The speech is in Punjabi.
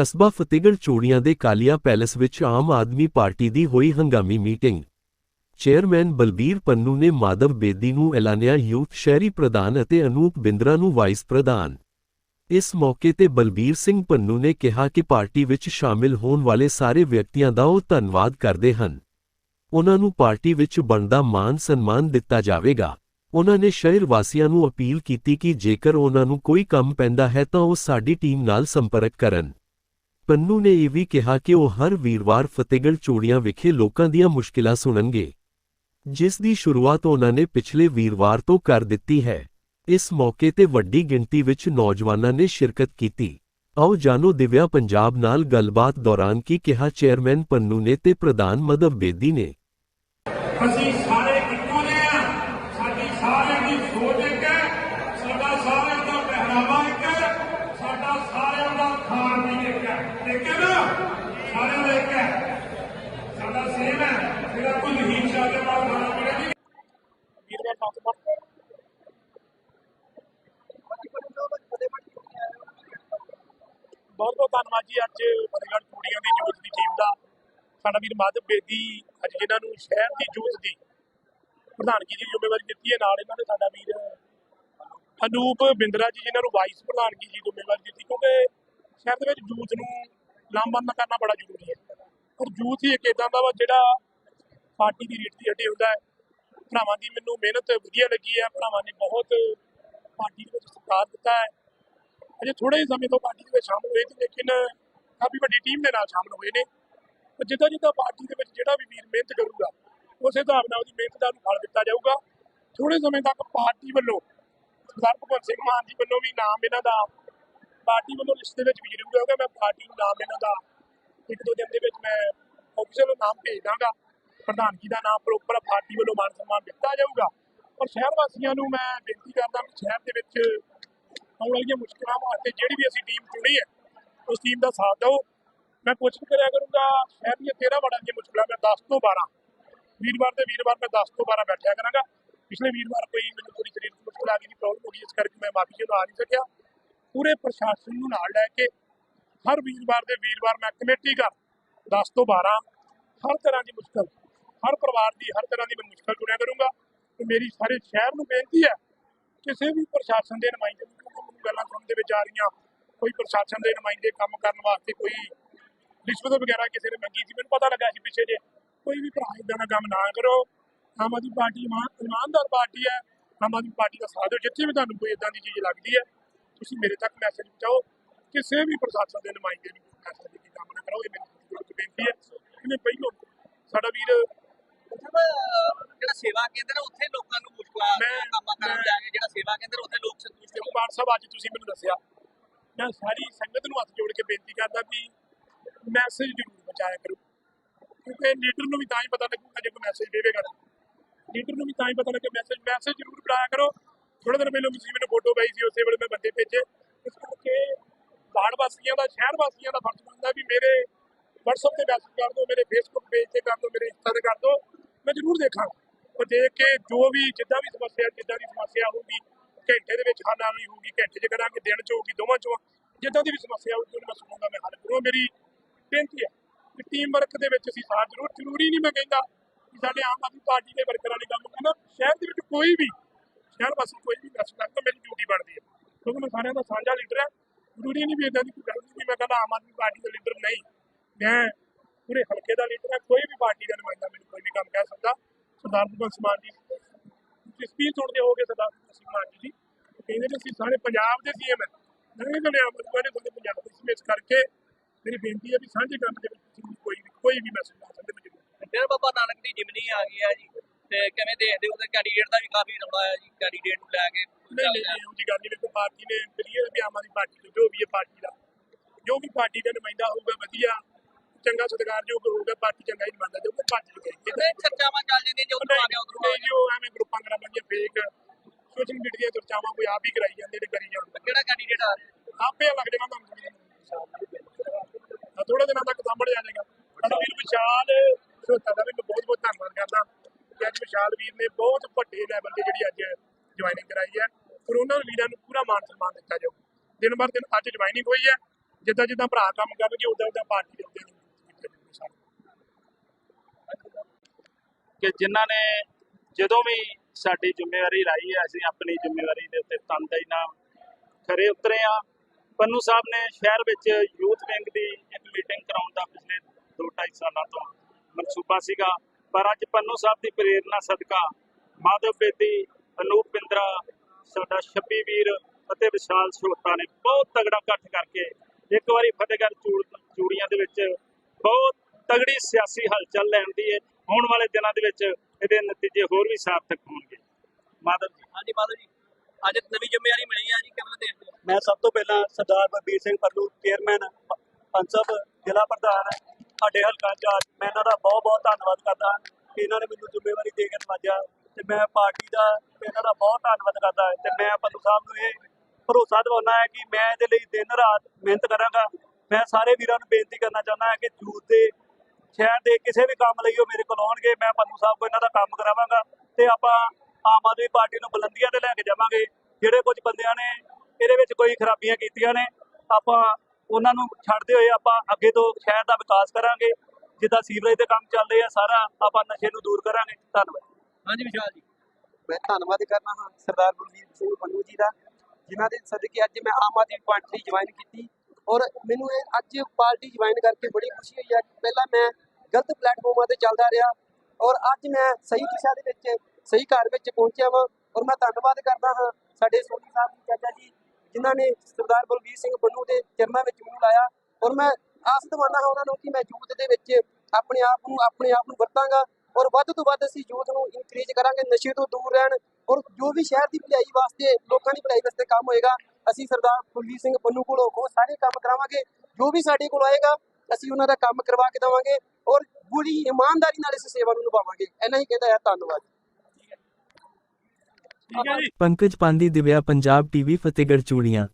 ਕਸਬਾ ਫਤਿਹਗੜ੍ਹ ਚੂੜੀਆਂ ਦੇ ਕਾਲੀਆ ਪੈਲਸ ਵਿੱਚ ਆਮ ਆਦਮੀ ਪਾਰਟੀ ਦੀ ਹੋਈ ਹੰਗਾਮੀ ਮੀਟਿੰਗ। ਚੇਅਰਮੈਨ ਬਲਬੀਰ ਪੰਨੂ ਨੇ ਮਾਧਵ ਬੇਦੀ ਨੂੰ ਐਲਾਨਿਆ ਯੂਥ ਸ਼ਹਿਰੀ ਪ੍ਰਧਾਨ ਅਤੇ ਅਨੂਪ ਬਿੰਦਰਾ ਨੂੰ ਵਾਈਸ ਪ੍ਰਧਾਨ। ਇਸ ਮੌਕੇ ਤੇ ਬਲਬੀਰ ਸਿੰਘ ਪੰਨੂ ਨੇ ਕਿਹਾ ਕਿ ਪਾਰਟੀ ਵਿੱਚ ਸ਼ਾਮਿਲ ਹੋਣ ਵਾਲੇ ਸਾਰੇ ਵਿਅਕਤੀਆਂ ਦਾ ਉਹ ਧੰਨਵਾਦ ਕਰਦੇ ਹਨ। ਉਹਨਾਂ ਨੂੰ ਪਾਰਟੀ ਵਿੱਚ ਬਣਦਾ ਮਾਨ ਸਨਮਾਨ ਦਿੱਤਾ ਜਾਵੇਗਾ। ਉਹਨਾਂ ਨੇ ਸ਼ਹਿਰ ਵਾਸੀਆਂ ਨੂੰ ਅਪੀਲ ਕੀਤੀ ਕਿ ਜੇਕਰ ਉਹਨਾਂ ਨੂੰ ਕੋਈ ਕੰਮ ਪੈਂਦਾ ਹੈ ਤਾਂ ਉਹ ਸਾਡੀ ਟੀਮ ਨਾਲ ਸੰਪਰਕ ਕਰਨ। ਪੰਨੂ ਨੇ ਇਹ ਵੀ ਕਿਹਾ ਕਿ ਉਹ ਹਰ ਵੀਰਵਾਰ ਫਤਿਹਗੜ੍ਹ ਚੂੜੀਆਂ ਵਿਖੇ ਲੋਕਾਂ ਦੀਆਂ ਮੁਸ਼ਕਿਲਾਂ ਸੁਣਨਗੇ, ਜਿਸ ਦੀ ਸ਼ੁਰੂਆਤ ਉਹਨਾਂ ਨੇ ਪਿਛਲੇ ਵੀਰਵਾਰ ਤੋਂ ਕਰ ਦਿੱਤੀ ਹੈ। ਇਸ ਮੌਕੇ ਤੇ ਵੱਡੀ ਗਿਣਤੀ ਵਿੱਚ ਨੌਜਵਾਨਾਂ ਨੇ ਸ਼ਿਰਕਤ ਕੀਤੀ। ਆਓ ਜਾਣੋ ਦਿਵਿਆ ਪੰਜਾਬ ਨਾਲ ਗੱਲਬਾਤ ਦੌਰਾਨ ਕੀ ਕਿਹਾ ਚੇਅਰਮੈਨ ਪੰਨੂ ਨੇ ਤੇ ਪ੍ਰਧਾਨ ਮਦਵ ਬੇਦੀ ਨੇ। ਅਸੀਂ ਸਾਰੇ ਇੱਕੋ ਜਿਹੇ ਆ ਸਾਡੀ ਸਾਰਿਆਂ ਦੀ ਸੋਚ ਇੱਕ ਹੈ। ਸਾਡਾ ਸਾਰਿਆਂ ਦਾ ਪਹਿਰਾਵਾ ਇੱਕ ਇੱਕ ਹੈ ਨਾ? ਸਾਰਿਆਂ ਦਾ ਇੱਕ ਹੈ। ਸਾਡਾ ਸੇਮ ਹੈ। ਜਿਹੜਾ ਕੋਈ ਨਹੀਂ ਚਾਹਦੇ ਨਾਲ ਖਾਣਾ ਪੀਣਾ ਨਹੀਂ ਬਹੁਤ ਬਹੁਤ ਧੰਨਵਾਦ ਜੀ। ਅੱਜ ਫਤਿਹਗੜ੍ਹ ਕੁੜੀਆਂ ਦੀ ਯੂਥ ਦੀ ਟੀਮ ਦਾ ਸਾਡਾ ਵੀਰ ਮਾਧਵ ਬੇਦੀ ਅੱਜ ਜਿਨ੍ਹਾਂ ਨੂੰ ਸ਼ਹਿਰ ਦੀ ਯੂਥ ਦੀ ਪ੍ਰਧਾਨਗੀ ਦੀ ਜ਼ਿੰਮੇਵਾਰੀ ਦਿੱਤੀ ਹੈ। ਨਾਲ ਇਹਨਾਂ ਨੇ ਸਾਡਾ ਵੀਰ ਅਨੂਪ ਬਿੰਦਰਾ ਜੀ ਜਿਨ੍ਹਾਂ ਨੂੰ ਵਾਈਸ ਪ੍ਰਧਾਨਗੀ ਦੀ ਜ਼ਿੰਮੇਵਾਰੀ ਦਿੱਤੀ। ਕਿਉਂਕਿ ਸ਼ਹਿਰ ਦੇ ਵਿੱਚ ਯੂਥ ਨੂੰ ਲਾਮਬੰਦ ਕਰਨਾ ਬੜਾ ਜ਼ਰੂਰੀ ਹੈ। ਔਰ ਯੂਥ ਹੀ ਇੱਕ ਇਦਾਂ ਦਾ ਵਾ ਜਿਹੜਾ ਪਾਰਟੀ ਦੀ ਰੀਟ ਦੀ ਹੱਡੀ ਹੁੰਦਾ ਹੈ। ਭਰਾਵਾਂ ਦੀ ਮੈਨੂੰ ਮਿਹਨਤ ਵਧੀਆ ਲੱਗੀ ਹੈ। ਭਰਾਵਾਂ ਨੇ ਬਹੁਤ ਪਾਰਟੀ ਦੇ ਵਿੱਚ ਸਤਿਕਾਰ ਦਿੱਤਾ ਹੈ। ਅਜੇ ਥੋੜੇ ਹੀ ਸਮੇਂ ਤੋਂ ਪਾਰਟੀ ਦੇ ਵਿੱਚ ਸ਼ਾਮਲ ਹੋਏ ਤੇ ਲੇਕਿਨ ਕਾਫੀ ਵੱਡੀ ਟੀਮ ਦੇ ਨਾਲ ਸ਼ਾਮਲ ਹੋਏ ਨੇ। ਪਰ ਜਿੱਦਾਂ ਜਿੱਦਾਂ ਪਾਰਟੀ ਦੇ ਵਿੱਚ ਜਿਹੜਾ ਵੀ ਵੀਰ ਮਿਹਨਤ ਕਰੂਗਾ, ਉਸ ਹਿਸਾਬ ਨਾਲ ਉਹਦੀ ਮਿਹਨਤ ਦਾ ਨੂੰ ਫਲ ਦਿੱਤਾ ਜਾਊਗਾ। ਥੋੜੇ ਸਮੇਂ ਤੱਕ ਪਾਰਟੀ ਵੱਲੋਂ ਸਰਦਾਰ ਭਗਵੰਤ ਸਿੰਘ ਮਾਨ ਜੀ ਵੱਲੋਂ ਵੀ ਨਾਮ ਇਹਨਾਂ ਦਾ ਪਾਰਟੀ ਵੱਲੋਂ ਲਿਸਟ ਦੇ ਵਿੱਚ ਵੀ ਜ਼ਰੂਰ ਹੋਊਗਾ ਮੈਂ ਪਾਰਟੀ ਨੂੰ ਨਾਮ ਇਹਨਾਂ ਦਾ ਇੱਕ ਦੋ ਦਿਨ ਦੇ ਵਿੱਚ ਮੈਂ ਆਫੀਸ਼ੀਅਲ ਨਾਮ ਭੇਜ ਦਾਂਗਾ। ਪ੍ਰਧਾਨਗੀ ਦਾ ਨਾਮ ਪ੍ਰੋਪਰ ਪਾਰਟੀ ਵੱਲੋਂ ਮਾਨ ਸਨਮਾਨ ਦਿੱਤਾ ਜਾਊਗਾ। ਪਰ ਸ਼ਹਿਰ ਵਾਸੀਆਂ ਨੂੰ ਮੈਂ ਬੇਨਤੀ ਕਰਦਾ ਕਿ ਸ਼ਹਿਰ ਦੇ ਵਿੱਚ ਆਉਣ ਵਾਲੀਆਂ ਮੁਸ਼ਕਲਾਂ ਵਾਸਤੇ ਜਿਹੜੀ ਵੀ ਅਸੀਂ ਟੀਮ ਚੁਣੀ ਹੈ, ਉਸ ਟੀਮ ਦਾ ਸਾਥ ਦਿਓ। ਮੈਂ ਕੋਸ਼ਿਸ਼ ਕਰਿਆ ਕਰੂੰਗਾ ਸ਼ਹਿਰ ਦੀਆਂ 13 ਵਾਰਡਾਂ ਦੀਆਂ ਮੁਸ਼ਕਲਾਂ ਮੈਂ 10 ਤੋਂ 12 ਵੀਰਵਾਰ ਤੇ ਵੀਰਵਾਰ ਮੈਂ 10 ਤੋਂ 12 ਬੈਠਿਆ ਕਰਾਂਗਾ। ਪਿਛਲੇ ਵੀਰਵਾਰ ਕੋਈ ਮੈਨੂੰ ਪੂਰੀ ਸਰੀਰ ਦੀ ਮੁਸ਼ਕਲ ਆ ਗਈ ਦੀ ਪ੍ਰੋਬਲਮ ਹੋ ਗਈ, ਇਸ ਕਰਕੇ ਮੈਂ ਮਾਫੀ ਚੋਂ ਆ ਨਹੀਂ ਸਕਿਆ। ਪੂਰੇ ਪ੍ਰਸ਼ਾਸਨ ਨੂੰ ਨਾਲ ਲੈ ਕੇ ਹਰ ਵੀਰਵਾਰ ਦੇ ਵੀਰਵਾਰ ਮੈਂ ਕਮੇਟੀ ਕਰ 10 ਤੋਂ 12 ਹਰ ਤਰ੍ਹਾਂ ਦੀ ਮੁਸ਼ਕਲ, ਹਰ ਪਰਿਵਾਰ ਦੀ, ਹਰ ਤਰ੍ਹਾਂ ਦੀ ਮੈਂ ਮੁਸ਼ਕਲ ਚੁਣਿਆ ਕਰੂੰਗਾ। ਤੇ ਮੇਰੀ ਸਾਰੇ ਸ਼ਹਿਰ ਨੂੰ ਬੇਨਤੀ ਹੈ, ਕਿਸੇ ਵੀ ਪ੍ਰਸ਼ਾਸਨ ਦੇ ਨੁਮਾਇੰਦੇ ਨੂੰ ਗੱਲਾਂ ਸੁਣਨ ਦੇ ਵਿੱਚ ਆ ਰਹੀਆਂ, ਕੋਈ ਪ੍ਰਸ਼ਾਸਨ ਦੇ ਨੁਮਾਇੰਦੇ ਕੰਮ ਕਰਨ ਵਾਸਤੇ ਕੋਈ ਰਿਸ਼ਵਤ ਵਗੈਰਾ ਕਿਸੇ ਨੇ ਮੰਗੀ ਸੀ, ਮੈਨੂੰ ਪਤਾ ਲੱਗਾ ਸੀ ਪਿੱਛੇ ਜੇ। ਕੋਈ ਵੀ ਭਰਾ ਇਦਾਂ ਦਾ ਕੰਮ ਨਾ ਕਰੋ। ਆਮ ਆਦਮੀ ਪਾਰਟੀ ਇਮਾਨ- ਇਮਾਨਦਾਰ ਪਾਰਟੀ ਹੈ। ਆਮ ਆਦਮੀ ਪਾਰਟੀ ਦਾ ਸਾਥ ਦਿਓ। ਜਿੱਥੇ ਵੀ ਤੁਹਾਨੂੰ ਕੋਈ ਇਦਾਂ ਦੀ ਚੀਜ਼ ਲੱਗਦੀ ਹੈ ਤੁਸੀਂ ਮੇਰੇ ਤੱਕ ਮੈਸੇਜ ਪਹੁੰਚਾਓ ਕਿਸੇ ਵੀ ਪ੍ਰਸ਼ਾਸਨ ਦੇ ਨੁਮਾਇੰਦੇ ਨੂੰ ਮੈਸੇਜ ਦੇ ਕੇ ਕੰਮ ਨਾ ਕਰੋ ਇਹ ਮੇਰੀ ਬੇਨਤੀ ਹੈ। ਇਹਨੇ ਪਹਿਲੋਂ ਸਾਡਾ ਵੀਰ ਜਿਹੜਾ ਸੇਵਾ ਕੇਂਦਰ ਹੈ ਉੱਥੇ ਲੋਕਾਂ ਨੂੰ ਮੁਸ਼ਕਲਾਂ ਕੰਮ ਕਰਨ ਜਾ ਕੇ ਜਿਹੜਾ ਸੇਵਾ ਕੇਂਦਰ ਉੱਥੇ ਲੋਕ ਸੰਤੁਸ਼ਟ ਹੋ ਕੁਮਾਰ ਸਾਹਿਬ ਅੱਜ ਤੁਸੀਂ ਮੈਨੂੰ ਦੱਸਿਆ ਮੈਂ ਸਾਰੀ ਸੰਗਤ ਨੂੰ ਹੱਥ ਜੋੜ ਕੇ ਬੇਨਤੀ ਕਰਦਾ ਵੀ ਮੈਸੇਜ ਜ਼ਰੂਰ ਪਹੁੰਚਾਇਆ ਕਰੋ। ਕਿਉਂਕਿ ਲੀਡਰ ਨੂੰ ਵੀ ਤਾਂ ਹੀ ਪਤਾ ਲੱਗੂਗਾ ਜੇ ਕੋਈ ਮੈਸੇਜ ਦੇਵੇਗਾ ਲੀਡਰ ਨੂੰ ਵੀ ਤਾਂ ਹੀ ਪਤਾ ਲੱਗੇ ਮੈਸੇਜ ਮੈਸੇਜ ਜ਼ਰੂਰ ਪੜਾਇਆ ਕਰੋ। ਥੋੜੇ ਦਿਨ ਪਹਿਲਾਂ ਤੁਸੀਂ ਮੈਨੂੰ ਫੋਟੋ ਪਾਈ ਸੀ, ਉਸੇ ਵੇਲੇ ਮੈਂ ਬੰਦੇ ਭੇਜੇ। ਇਸ ਕਰਕੇ ਬਾੜ ਵਾਸੀਆਂ ਦਾ, ਸ਼ਹਿਰ ਵਾਸੀਆਂ ਦਾ ਫਰਜ਼ ਬਣਦਾ ਵੀ ਮੇਰੇ WhatsApp ਤੇ ਮੈਸੇਜ ਕਰ ਦਿਓ, ਮੇਰੇ Facebook ਪੇਜ ਤੇ ਕਰ ਦਿਓ, ਮੇਰੇ ਇੰਸਟਾ ਤੇ ਕਰ ਦਿਓ। ਮੈਂ ਜ਼ਰੂਰ ਦੇਖਾਂਗਾ। ਉਹ ਦੇਖ ਕੇ ਜੋ ਵੀ, ਜਿੱਦਾਂ ਵੀ ਸਮੱਸਿਆ, ਜਿੱਦਾਂ ਦੀ ਸਮੱਸਿਆ ਹੋਊਗੀ, ਘੰਟੇ ਦੇ ਵਿੱਚ ਹੱਲ ਆਉਣੀ ਹੋਊਗੀ, ਘੰਟੇ 'ਚ ਕਰਾਂਗੇ, ਦਿਨ 'ਚ ਹੋਊਗੀ, ਦੋਵਾਂ 'ਚੋਂ, ਜਿੱਦਾਂ ਦੀ ਵੀ ਸਮੱਸਿਆ ਹੋਊਗੀ, ਉਹਨੂੰ ਮੈਂ ਸੁਣੂੰਗਾ ਮੈਂ ਹੱਲ ਕਰੂੰਗਾ। ਮੇਰੀ ਬੇਨਤੀ ਹੈ ਕਿ ਟੀਮ ਵਰਕ ਦੇ ਵਿੱਚ ਅਸੀਂ ਸਾਥ ਜ਼ਰੂਰ, ਜ਼ਰੂਰੀ ਨਹੀਂ ਮੈਂ ਕਹਿੰਦਾ ਸਾਡੇ ਆਮ ਆਦਮੀ ਪਾਰਟੀ ਦੇ ਵਰਕਰਾਂ ਦੀ ਗੱਲ ਕਹਿੰਦਾ ਸ਼ਹਿਰ ਦੇ ਵਿੱਚ ਕੋਈ ਵੀ ਸ਼ਹਿਰ ਵਾਸੀ ਕੋਈ ਵੀ ਮੈਸੇਜ ਕਰਦਾ ਮੇਰੀ ਡਿਊਟੀ ਬਣਦੀ ਹੈ। ਕਿਉਂਕਿ ਮੈਂ ਸਾਰਿਆਂ ਦਾ ਸਾਂਝਾ ਲੀਡਰ ਹੈ। ਜ਼ਰੂਰੀ ਨਹੀਂ ਵੀ ਇਦਾਂ ਦੀ ਕੋਈ ਗੱਲ ਨਹੀਂ ਮੈਂ ਕਹਿੰਦਾ ਆਮ ਆਦਮੀ ਪਾਰਟੀ ਦਾ ਲੀਡਰ ਨਹੀਂ। ਮੈਂ ਪੂਰੇ ਹਲਕੇ ਦਾ ਲੀਡਰ ਹੈ। ਕੋਈ ਵੀ ਪਾਰਟੀ ਦਾ ਨੁਮਾਇੰਦਾ ਮੈਨੂੰ ਕੋਈ ਵੀ ਕੰਮ ਕਹਿ ਸਕਦਾ। ਸਰਦਾਰ ਭਗਵੰਤ ਮਾਨ ਜੀ ਤੁਸੀਂ ਸਪੀਚ ਸੁਣਦੇ ਹੋਗੇ ਸਰਦਾਰ ਭਗਵੰਤ ਸਿੰਘ ਮਾਨ ਜੀ ਦੀ। ਕਹਿੰਦੇ ਨੇ, ਅਸੀਂ ਸਾਰੇ ਪੰਜਾਬ ਦੇ ਸੀਐਮ ਹੈ ਨਹੀਂ ਕਹਿੰਦੇ ਆਮ ਆਦਮੀ ਪਾਰਟੀ ਸਾਡੇ ਪੰਜਾਬ ਦੇ ਇਸ ਕਰਕੇ ਮੇਰੀ ਬੇਨਤੀ ਹੈ ਵੀ ਸਾਂਝੇ ਕੰਮ ਦੇ ਵਿੱਚ ਕੋਈ ਵੀ ਕੋਈ ਵੀ ਮੈਸੇਜ ਲਾ ਸਕਦੇ ਮੈਨੂੰ ਫਿਰ ਬਾਬਾ ਨਾਨਕ ਦੀ ਜਿਮਨੀ ਆ ਗਈ ਹੈ ਜੀ। ਤੇ ਕਿਵੇਂ ਦੇਖਦੇ ਹੋ? ਕੈਂਡੀਡੇਟ ਦਾ ਵੀ ਕਾਫੀ ਰੌਲਾ ਹੈ ਜੀ ਕੈਂਡੀਡੇਟ ਨੂੰ ਲੈ ਕੇ। ਨਹੀਂ ਨਹੀਂ ਨਹੀਂ, ਇਹੋ ਜਿਹੀ ਗੱਲ ਨਹੀਂ। ਵੇਖੋ ਪਾਰਟੀ ਨੇ ਕਲੀਅਰ ਵੀ ਆਮ ਆਦਮੀ ਪਾਰਟੀ ਤੋਂ ਜੋ ਵੀ ਹੈ ਪਾਰਟੀ ਦਾ। ਜੋ ਵੀ ਪਾਰਟੀ ਦਾ ਨੁਮਾਇੰਦਾ ਹੋਊਗਾ ਵਧੀਆ ਚੰਗਾ ਸਤਿਕਾਰਯੋਗ ਹੋਊਗਾ ਪਾਰਟੀ ਚੰਗਾ ਹੀ ਨੁਮਾਇੰਦਾ ਦੇਊਗਾ ਪਾਰਟੀ ਨੂੰ ਕਿਤੇ ਚਰਚਾਵਾਂ ਚੱਲ ਜਾਂਦੀਆਂ ਜੇ ਉਧਰੋਂ ਆ ਗਿਆ ਉਧਰੋਂ ਆ ਜੀ ਉਹ ਐਵੇਂ ਗਰੁੱਪਾਂ ਕਰਾ ਲਾਂਗੇ ਫੇਕ ਸੋਸ਼ਲ ਮੀਡੀਆ ਦੀਆਂ ਚਰਚਾਵਾਂ ਕੋਈ ਆਪ ਹੀ ਕਰਾਈ ਜਾਂਦੇ ਨੇ ਕਰੀ ਜਾਂਦੇ ਗਿਆ ਕਿਹੜਾ ਕੈਂਡੀਡੇਟ ਆ ਰਿਹਾ? ਆਪੇ ਲੱਗ ਜਾਣਾ ਤੁਹਾਨੂੰ ਥੋੜੇ ਦਿਨਾਂ ਤੱਕ ਸਾਹਮਣੇ ਆ ਜਾਏਗਾ। ਸਾਡਾ ਵੀਰ ਵਿਸ਼ਾਲ ਸੋਤਾ ਦਾ ਵੀ ਮੈਂ ਬਹੁਤ ਬਹੁਤ ਧੰਨਵਾਦ ਕਰਦਾ ਕਿ ਅੱਜ ਵਿਸ਼ਾਲ ਵੀਰ ਨੇ ਬਹੁਤ ਵੱਡੇ ਲੈਵਲ ਤੇ ਜਿਹੜੀ ਅੱਜ ਜੁਆਇਨਿੰਗ ਕਰਾਈ ਹੈ। ਔਰ ਉਹਨਾਂ ਵੀਰਾਂ ਨੂੰ ਪੂਰਾ ਮਾਨ ਸਨਮਾਨ ਦਿੱਤਾ ਜਾਊ। ਦਿਨ ਬਰ ਦਿਨ ਅੱਜ ਜੁਆਇਨਿੰਗ ਹੋਈ ਹੈ। ਜਿੱਦਾਂ ਜਿੱਦਾਂ ਭਰਾ ਕੰਮ ਕਰਨਗੇ, ਉਦਾਂ ਉਦਾਂ ਪਾਰਟੀ ਦੇ ਉੱਤੇ ਕਿ ਜਿਨ੍ਹਾਂ ਨੇ ਜਦੋਂ ਵੀ ਸਾਡੀ ਜ਼ਿੰਮੇਵਾਰੀ ਲਾਈ ਹੈ, ਅਸੀਂ ਆਪਣੀ ਜ਼ਿੰਮੇਵਾਰੀ ਦੇ ਉੱਤੇ ਤਨਦੇਹੀ ਨਾਲ ਖਰੇ ਉਤਰੇ ਆ ਪੰਨੂ ਸਾਹਿਬ ਨੇ ਸ਼ਹਿਰ ਵਿੱਚ ਯੂਥ ਵਿੰਗ ਦੀ ਇੱਕ ਮੀਟਿੰਗ ਕਰਾਉਣ ਦਾ ਪਿਛਲੇ 2-2.5 ਸਾਲਾਂ ਤੋਂ ਮਨਸੂਬਾ ਸੀਗਾ। ਪਰ ਅੱਜ ਪੰਨੂ ਸਾਹਿਬ ਦੀ ਪ੍ਰੇਰਣਾ ਸਦਕਾ ਮਾਧਵ ਬੇਦੀ ਅਨੂਪ ਬਿੰਦਰਾ ਸਾਡਾ ਛੱਬੀ ਵੀਰ ਅਤੇ ਵਿਸ਼ਾਲ ਸੋਤਾ ਨੇ ਬਹੁਤ ਤਗੜਾ ਇਕੱਠ ਕਰਕੇ ਇੱਕ ਵਾਰੀ ਫਤਿਹਗੜ੍ਹ ਚੂੜ- ਚੂੜੀਆਂ ਦੇ ਵਿੱਚ ਬਹੁਤ ਤਗੜੀ ਸਿਆਸੀ ਹਲਚਲ ਲੈਣ ਦੀ ਹੈ। ਆਉਣ ਵਾਲੇ ਦਿਨਾਂ ਦੇ ਵਿੱਚ ਇਹਦੇ ਨਤੀਜੇ ਹੋਰ ਵੀ ਸਾਰਥਕ ਹੋਣਗੇ। ਮਾਧਵ ਜੀ। ਹਾਂਜੀ ਮਾਧੋ ਜੀ। ਅੱਜ ਨਵੀਂ ਜ਼ਿੰਮੇਵਾਰੀ ਮਿਲੀ ਆ ਜੀ ਕਿਵੇਂ ਦੇਖਦੇ ਹੋ ਮੈਂ ਸਭ ਤੋਂ ਪਹਿਲਾਂ ਸਰਦਾਰ ਬਲਬੀਰ ਸਿੰਘ ਪਰਲੂ ਚੇਅਰਮੈਨ ਪੰਸਬ ਜ਼ਿਲ੍ਹਾ ਪ੍ਰਧਾਨ ਸਾਡੇ ਹਲਕਾ ਇੰਚਾਰਜ ਮੈਂ ਇਹਨਾਂ ਦਾ ਬਹੁਤ ਬਹੁਤ ਧੰਨਵਾਦ ਕਰਦਾ ਕਿ ਇਹਨਾਂ ਨੇ ਮੈਨੂੰ ਜ਼ਿੰਮੇਵਾਰੀ ਦੇ ਕੇ ਨਵਾਜਿਆ ਤੇ ਮੈਂ ਪਾਰਟੀ ਦਾ ਇਹਨਾਂ ਦਾ ਬਹੁਤ ਧੰਨਵਾਦ ਕਰਦਾ ਤੇ ਮੈਂ ਪੰਨੂ ਸਾਹਿਬ ਨੂੰ ਇਹ ਭਰੋਸਾ ਦਿਵਾਉਣਾ ਹੈ ਕਿ ਮੈਂ ਇਹਦੇ ਲਈ ਦਿਨ ਰਾਤ ਮਿਹਨਤ ਕਰਾਂਗਾ। ਮੈਂ ਸਾਰੇ ਵੀਰਾਂ ਨੂੰ ਬੇਨਤੀ ਕਰਨਾ ਚਾਹੁੰਦਾ ਹਾਂ ਕਿ ਯੂਥ ਦੇ ਸ਼ਹਿਰ ਦੇ ਕਿਸੇ ਵੀ ਕੰਮ ਲਈ ਉਹ ਮੇਰੇ ਕੋਲ ਆਉਣਗੇ, ਮੈਂ ਪੰਨੂ ਸਾਹਿਬ ਕੋਲ ਇਹਨਾਂ ਦਾ ਕੰਮ ਕਰਾਵਾਂਗਾ ਤੇ ਆਪਾਂ ਆਮ ਆਦਮੀ ਪਾਰਟੀ ਨੂੰ ਬੁਲੰਦੀਆਂ ਤੇ ਲੈ ਕੇ ਜਾਵਾਂਗੇ। ਜਿਹੜੇ ਕੁਝ ਬੰਦਿਆਂ ਨੇ ਇਹਦੇ ਵਿੱਚ ਕੋਈ ਖਰਾਬੀਆਂ ਕੀਤੀਆਂ ਨੇ, ਆਪਾਂ ਉਹਨਾਂ ਨੂੰ ਛੱਡਦੇ ਹੋਏ ਆਪਾਂ ਅੱਗੇ ਤੋਂ ਸ਼ਹਿਰ ਦਾ ਵਿਕਾਸ ਕਰਾਂਗੇ ਜਿੱਦਾਂ ਸੀਵਰੇਜ ਦੇ ਕੰਮ ਚੱਲਦੇ ਆ ਸਾਰਾ ਆਪਾਂ ਨਸ਼ੇ ਨੂੰ ਦੂਰ ਕਰਾਂਗੇ। ਧੰਨਵਾਦ। ਹਾਂਜੀ ਵਿਸ਼ਾਲ ਜੀ। ਮੈਂ ਧੰਨਵਾਦ ਕਰਨਾ ਹਾਂ ਸਰਦਾਰ ਬਲਵੀਰ ਸਿੰਘ ਪੰਨੂ ਜੀ ਦਾ ਜਿਨ੍ਹਾਂ ਦੇ ਸਦਕੇ ਅੱਜ ਮੈਂ ਆਮ ਆਦਮੀ ਪਾਰਟੀ ਜੁਆਇਨ ਕੀਤੀ। ਔਰ ਮੈਨੂੰ ਇਹ ਅੱਜ ਪਾਰਟੀ ਜੁਆਇਨ ਕਰਕੇ ਬੜੀ ਖੁਸ਼ੀ ਹੋਈ ਹੈ। ਕਿ ਪਹਿਲਾਂ ਮੈਂ ਗਲਤ ਪਲੇਟਫਾਰਮਾਂ ਤੇ ਚੱਲਦਾ ਰਿਹਾ ਔਰ ਅੱਜ ਮੈਂ ਸਹੀ ਦਿਸ਼ਾ ਦੇ ਵਿੱਚ ਸਹੀ ਘਰ ਵਿੱਚ ਪਹੁੰਚਿਆ ਵਾਂ। ਔਰ ਮੈਂ ਧੰਨਵਾਦ ਕਰਦਾ ਹਾਂ ਸਾਡੇ ਸੋਨੀ ਸਾਹਿਬ ਜੀ ਚਾਚਾ ਜੀ ਜਿਨ੍ਹਾਂ ਨੇ ਸਰਦਾਰ ਬਲਵੀਰ ਸਿੰਘ ਪੰਨੂ ਦੇ ਚਰਨਾਂ ਵਿੱਚ ਮੂੰਹ ਲਾਇਆ ਔਰ ਮੈਂ ਆਸ ਦਿਵਾਨਾ ਹਾਂ ਉਹਨਾਂ ਨੂੰ ਕਿ ਮੈਂ ਯੂਥ ਦੇ ਵਿੱਚ ਆਪਣੇ ਆਪ ਨੂੰ, ਆਪਣੇ ਆਪ ਨੂੰ ਵਰਤਾਂਗਾ ਔਰ ਵੱਧ ਤੋਂ ਵੱਧ ਅਸੀਂ ਯੂਥ ਨੂੰ ਇਨਕਰੇਜ ਕਰਾਂਗੇ, ਨਸ਼ੇ ਤੋਂ ਦੂਰ ਰਹਿਣ ਔਰ ਜੋ ਵੀ ਸ਼ਹਿਰ ਦੀ ਭਲਾਈ ਵਾਸਤੇ, ਲੋਕਾਂ ਦੀ ਭਲਾਈ ਵਾਸਤੇ ਕੰਮ ਹੋਏਗਾ, ਅਸੀਂ ਸਰਦਾਰ ਬਲਵੀਰ ਸਿੰਘ ਪੰਨੂ ਕੋਲੋਂ ਉਹ ਸਾਰੇ ਕੰਮ ਕਰਾਵਾਂਗੇ, ਜੋ ਵੀ ਸਾਡੇ ਕੋਲ ਆਏਗਾ, ਅਸੀਂ ਉਹਨਾਂ ਦਾ ਕੰਮ ਕਰਵਾ ਕੇ ਦੇਵਾਂਗੇ ਔਰ ਪੂਰੀ ਇਮਾਨਦਾਰੀ ਨਾਲ ਇਸ ਸੇਵਾ ਨੂੰ ਨਿਭਾਵਾਂਗੇ। ਇੰਨਾ ਹੀ ਕਹਿੰਦਾ ਹੈ, ਧੰਨਵਾਦ। ਪੰਕਜ ਪਾਂਦੀ ਦਿਵਿਆ ਪੰਜਾਬ ਟੀਵੀ ਫਤਿਹਗੜ੍ਹ ਚੂੜੀਆਂ।